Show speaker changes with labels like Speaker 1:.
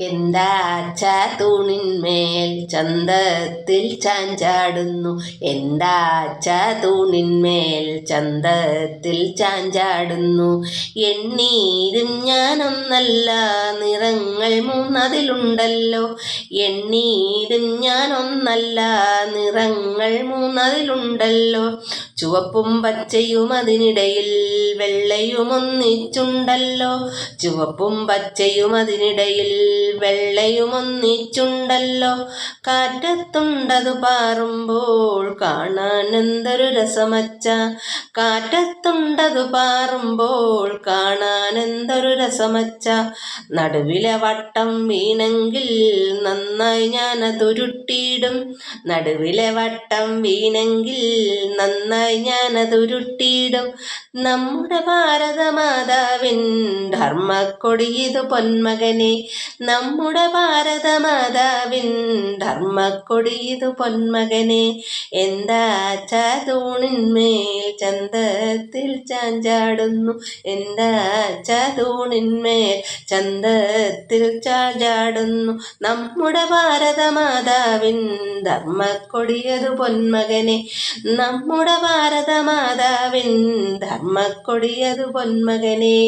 Speaker 1: എന്താച്ച തൂണിന്മേൽ ചന്തത്തിൽ ചാഞ്ചാടുന്നു? എന്താച്ച തൂണിന്മേൽ ചന്തത്തിൽ ചാഞ്ചാടുന്നു? എണ്ണീരും ഞാനൊന്നല്ല നിറങ്ങൾ മൂന്നതിലുണ്ടല്ലോ. എണ്ണീരും ഞാനൊന്നല്ല നിറങ്ങൾ മൂന്നതിലുണ്ടല്ലോ. ചുവപ്പും പച്ചയും അതിനിടയിൽ വെള്ളയും ഒന്നിച്ചുണ്ടല്ലോ ചുവപ്പും പച്ചയും അതിനിടയിൽ വെള്ളയുമൊന്നിച്ചുണ്ടല്ലോ. കാറ്റത്തുണ്ടത് പാറുമ്പോൾ കാണാൻ എന്തൊരു രസമച്ച. കാറ്റത്തുണ്ടത് പാറുമ്പോൾ കാണാൻ എന്തൊരു രസമച്ച. നടുവിലെ വട്ടം വീണെങ്കിൽ നന്നായി ഞാനതുരുട്ടിയിടും. നടുവിലെ വട്ടം വീണെങ്കിൽ നന്നായി ഞാൻ ഞാനതുരുട്ടിയിടും. നമ്മുടെ ഭാരതമാതാവിൻ ധർമ്മക്കൊടിയത് പൊന്മകനെ. നമ്മുടെ ഭാരതമാതാവിൻ ധർമ്മക്കൊടിയത് പൊന്മകനെ. എന്താ ചതൂണിന്മേൽ ചന്തത്തിൽ ചാഞ്ചാടുന്നു? എന്താ ചതൂണിന്മേൽ ചന്തത്തിൽ ചാഞ്ചാടുന്നു? നമ്മുടെ ഭാരതമാതാവിൻ ധർമ്മക്കൊടിയത് പൊന്മകനെ. നമ്മുടെ ഭാരതമാതാവിൻ ധർമ്മക്കൊടിയത് പൊന്മകനെ